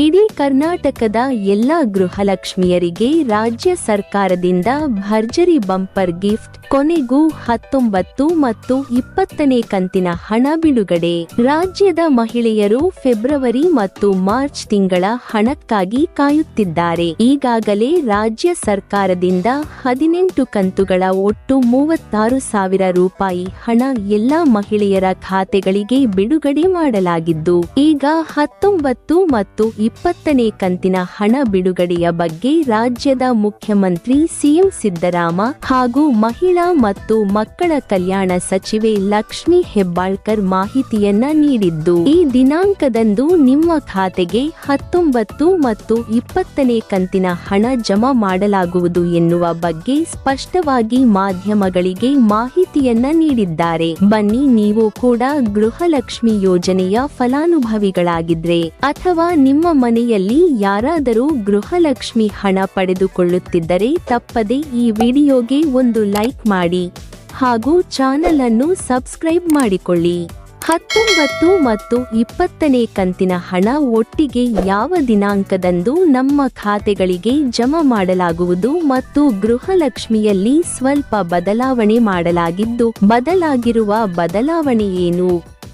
ಇಡೀ ಕರ್ನಾಟಕದ ಎಲ್ಲ ಗೃಹಲಕ್ಷ್ಮಿಯರಿಗೆ ರಾಜ್ಯ ಸರ್ಕಾರದಿಂದ ಭರ್ಜರಿ ಬಂಪರ್ ಗಿಫ್ಟ್, ಕೊನೆಗೂ ಹತ್ತೊಂಬತ್ತು ಮತ್ತು ಇಪ್ಪತ್ತನೇ ಕಂತಿನ ಹಣ ಬಿಡುಗಡೆ. ರಾಜ್ಯದ ಮಹಿಳೆಯರು ಫೆಬ್ರವರಿ ಮತ್ತು ಮಾರ್ಚ್ ತಿಂಗಳ ಹಣಕ್ಕಾಗಿ ಕಾಯುತ್ತಿದ್ದಾರೆ. ಈಗಾಗಲೇ ರಾಜ್ಯ ಸರ್ಕಾರದಿಂದ ಹದಿನೆಂಟು ಕಂತುಗಳ ಒಟ್ಟು ಮೂವತ್ತಾರು ಸಾವಿರ ರೂಪಾಯಿ ಹಣ ಎಲ್ಲಾ ಮಹಿಳೆಯರ ಖಾತೆಗಳಿಗೆ ಬಿಡುಗಡೆ ಮಾಡಲಾಗಿದ್ದು, ಈಗ ಹತ್ತೊಂಬತ್ತು ಮತ್ತು ಇಪ್ಪತ್ತನೇ ಕಂತಿನ ಹಣ ಬಿಡುಗಡೆಯ ಬಗ್ಗೆ ರಾಜ್ಯದ ಮುಖ್ಯಮಂತ್ರಿ ಸಿಎಂ ಸಿದ್ದರಾಮ ಹಾಗೂ ಮಹಿಳಾ ಮತ್ತು ಮಕ್ಕಳ ಕಲ್ಯಾಣ ಸಚಿವೆ ಲಕ್ಷ್ಮಿ ಹೆಬ್ಬಾಳ್ಕರ್ ಮಾಹಿತಿಯನ್ನ ನೀಡಿದ್ದು, ಈ ದಿನಾಂಕದಂದು ನಿಮ್ಮ ಖಾತೆಗೆ ಹತ್ತೊಂಬತ್ತು ಮತ್ತು ಇಪ್ಪತ್ತನೇ ಕಂತಿನ ಹಣ ಜಮಾ ಮಾಡಲಾಗುವುದು ಎನ್ನುವ ಬಗ್ಗೆ ಸ್ಪಷ್ಟವಾಗಿ ಮಾಧ್ಯಮಗಳಿಗೆ ಮಾಹಿತಿಯನ್ನ ನೀಡಿದ್ದಾರೆ. ಬನ್ನಿ, ನೀವು ಕೂಡ ಗೃಹಲಕ್ಷ್ಮಿ ಯೋಜನೆಯ ಫಲಾನುಭವಿಗಳಾಗಿದ್ರೆ ಅಥವಾ ನಿಮ್ಮ ಮನೆಯಲ್ಲಿ ಯಾರಾದರೂ ಗೃಹಲಕ್ಷ್ಮಿ ಹಣ ಪಡೆದುಕೊಳ್ಳುತ್ತಿದ್ದರೆ ತಪ್ಪದೆ ಈ ವಿಡಿಯೋಗೆ ಒಂದು ಲೈಕ್ ಮಾಡಿ ಹಾಗೂ ಚಾನೆಲ್ ಅನ್ನು ಸಬ್ಸ್ಕ್ರೈಬ್ ಮಾಡಿಕೊಳ್ಳಿ. ಹತ್ತೊಂಬತ್ತು ಮತ್ತು ಇಪ್ಪತ್ತನೇ ಕಂತಿನ ಹಣ ಒಟ್ಟಿಗೆ ಯಾವ ದಿನಾಂಕದಂದು ನಮ್ಮ ಖಾತೆಗಳಿಗೆ ಜಮಾ ಮಾಡಲಾಗುವುದು ಮತ್ತು ಗೃಹಲಕ್ಷ್ಮಿಯಲ್ಲಿ ಸ್ವಲ್ಪ ಬದಲಾವಣೆ ಮಾಡಲಾಗಿದ್ದು, ಬದಲಾಗಿರುವ ಬದಲಾವಣೆ ಏನು?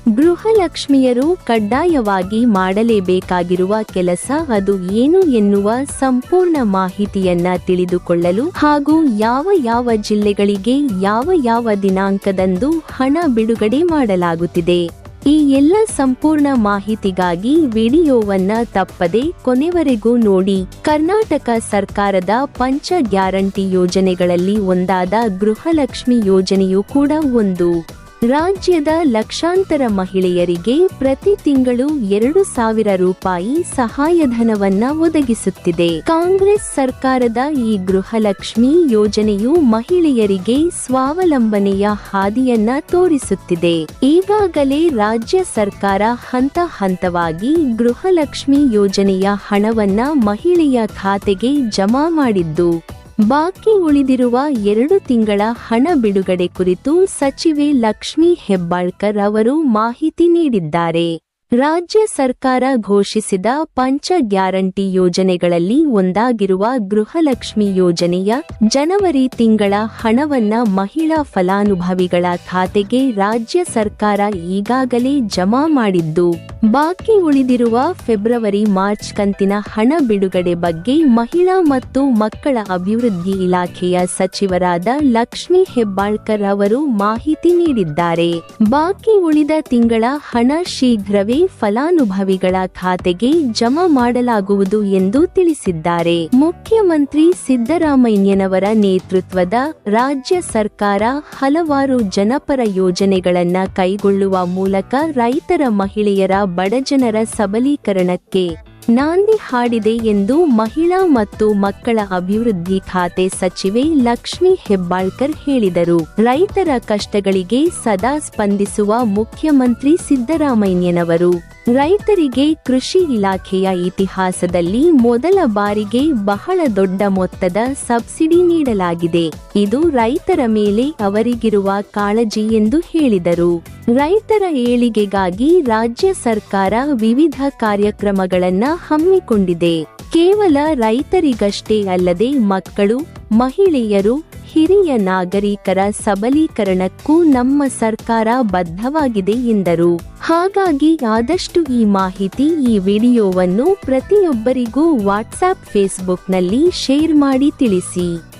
ಗೃಹಲಕ್ಷ್ಮಿಯರು ಕಡ್ಡಾಯವಾಗಿ ಮಾಡಲೇಬೇಕಾಗಿರುವ ಕೆಲಸ ಅದು ಏನು ಎನ್ನುವ ಸಂಪೂರ್ಣ ಮಾಹಿತಿಯನ್ನ ತಿಳಿದುಕೊಳ್ಳಲು ಹಾಗೂ ಯಾವ ಯಾವ ಜಿಲ್ಲೆಗಳಿಗೆ ಯಾವ ಯಾವ ದಿನಾಂಕದಂದು ಹಣ ಬಿಡುಗಡೆ ಮಾಡಲಾಗುತ್ತಿದೆ. ಈ ಎಲ್ಲ ಸಂಪೂರ್ಣ ಮಾಹಿತಿಗಾಗಿ ವಿಡಿಯೋವನ್ನ ತಪ್ಪದೆ ಕೊನೆವರೆಗೂ ನೋಡಿ. ಕರ್ನಾಟಕ ಸರ್ಕಾರದ ಪಂಚ ಗ್ಯಾರಂಟಿ ಯೋಜನೆಗಳಲ್ಲಿ ಒಂದಾದ ಗೃಹಲಕ್ಷ್ಮಿ ಯೋಜನೆಯು ಕೂಡ ಒಂದು. ರಾಜ್ಯದ ಲಕ್ಷಾಂತರ ಮಹಿಳೆಯರಿಗೆ ಪ್ರತಿ ತಿಂಗಳು ಎರಡು ಸಾವಿರ ರೂಪಾಯಿ ಸಹಾಯಧನವನ್ನ ಒದಗಿಸುತ್ತಿದೆ. ಕಾಂಗ್ರೆಸ್ ಸರ್ಕಾರದ ಈ ಗೃಹಲಕ್ಷ್ಮಿ ಯೋಜನೆಯು ಮಹಿಳೆಯರಿಗೆ ಸ್ವಾವಲಂಬನೆಯ ಹಾದಿಯನ್ನ ತೋರಿಸುತ್ತಿದೆ. ಈಗಾಗಲೇ ರಾಜ್ಯ ಸರ್ಕಾರ ಹಂತ ಹಂತವಾಗಿ ಗೃಹಲಕ್ಷ್ಮಿ ಯೋಜನೆಯ ಹಣವನ್ನ ಮಹಿಳೆಯ ಖಾತೆಗೆ ಜಮಾ ಮಾಡಿದ್ದು. ಬಾಕಿ ಉಳಿದಿರುವ ಎರಡು ತಿಂಗಳ ಹಣ ಬಿಡುಗಡೆ ಕುರಿತು ಸಚಿವೆ ಲಕ್ಷ್ಮಿ ಹೆಬ್ಬಾಳ್ಕರ್ ಅವರು ಮಾಹಿತಿ ನೀಡಿದ್ದಾರೆ. ರಾಜ್ಯ ಸರ್ಕಾರ ಘೋಷಿಸಿದ ಪಂಚ ಗ್ಯಾರಂಟಿ ಯೋಜನೆಗಳಲ್ಲಿ ಒಂದಾಗಿರುವ ಗೃಹಲಕ್ಷ್ಮಿ ಯೋಜನೆಯ ಜನವರಿ ತಿಂಗಳ ಹಣವನ್ನ ಮಹಿಳಾ ಫಲಾನುಭವಿಗಳ ಖಾತೆಗೆ ರಾಜ್ಯ ಸರ್ಕಾರ ಈಗಾಗಲೇ ಜಮಾ ಮಾಡಿದ್ದು. ಬಾಕಿ ಉಳಿದಿರುವ ಫೆಬ್ರವರಿ, ಮಾರ್ಚ್ ಕಂತಿನ ಹಣ ಬಿಡುಗಡೆ ಬಗ್ಗೆ ಮಹಿಳಾ ಮತ್ತು ಮಕ್ಕಳ ಅಭಿವೃದ್ಧಿ ಇಲಾಖೆಯ ಸಚಿವರಾದ ಲಕ್ಷ್ಮಿ ಹೆಬ್ಬಾಳ್ಕರ್ ಅವರು ಮಾಹಿತಿ ನೀಡಿದ್ದಾರೆ. ಬಾಕಿ ಉಳಿದ ತಿಂಗಳ ಹಣ ಶೀಘ್ರವೇ ಫಲಾನುಭವಿಗಳ ಖಾತೆಗೆ ಜಮಾ ಮಾಡಲಾಗುವುದು ಎಂದು ತಿಳಿಸಿದ್ದಾರೆ. ಮುಖ್ಯಮಂತ್ರಿ ಸಿದ್ದರಾಮಯ್ಯನವರ ನೇತೃತ್ವದ ರಾಜ್ಯ ಸರ್ಕಾರ ಹಲವಾರು ಜನಪರ ಯೋಜನೆಗಳನ್ನು ಕೈಗೊಳ್ಳುವ ಮೂಲಕ ರೈತರ ಮಹಿಳೆಯರ ಬಡಜನರ ಸಬಲೀಕರಣಕ್ಕೆ ನಾಂದಿ ಹಾಡಿದೆ ಎಂದು ಮಹಿಳಾ ಮತ್ತು ಮಕ್ಕಳ ಅಭಿವೃದ್ಧಿ ಖಾತೆ ಸಚಿವೆ ಲಕ್ಷ್ಮಿ ಹೆಬ್ಬಾಳ್ಕರ್ ಹೇಳಿದರು. ರೈತರ ಕಷ್ಟಗಳಿಗೆ ಸದಾ ಸ್ಪಂದಿಸುವ ಮುಖ್ಯಮಂತ್ರಿ ಸಿದ್ದರಾಮಯ್ಯನವರು ರೈತರಿಗೆ ಕೃಷಿ ಇಲಾಖೆಯ ಇತಿಹಾಸದಲ್ಲಿ ಮೊದಲ ಬಾರಿಗೆ ಬಹಳ ದೊಡ್ಡ ಮೊತ್ತದ ಸಬ್ಸಿಡಿ ನೀಡಲಾಗಿದೆ. ಇದು ರೈತರ ಮೇಲೆ ಅವರಿಗಿರುವ ಕಾಳಜಿ ಎಂದು ಹೇಳಿದರು. ರೈತರ ಏಳಿಗೆಗಾಗಿ ರಾಜ್ಯ ಸರ್ಕಾರ ವಿವಿಧ ಕಾರ್ಯಕ್ರಮಗಳನ್ನು ಹಮ್ಮಿಕೊಂಡಿದೆ. ಕೇವಲ ರೈತರಿಗಷ್ಟೇ ಅಲ್ಲದೆ ಮಕ್ಕಳು, ಮಹಿಳೆಯರು ಹಿರಿಯ ನಾಗರಿಕರ ಸಬಲೀಕರಣಕ್ಕೂ ನಮ್ಮ ಸರ್ಕಾರ ಬದ್ಧವಾಗಿದೆ ಎಂದರು. ಹಾಗಾಗಿ ಆದಷ್ಟು ಈ ಮಾಹಿತಿ ಈ ವಿಡಿಯೋವನ್ನು ಪ್ರತಿಯೊಬ್ಬರಿಗೂ ವಾಟ್ಸ್ಆಪ್ ಫೇಸ್ಬುಕ್ನಲ್ಲಿ ಶೇರ್ ಮಾಡಿ ತಿಳಿಸಿ.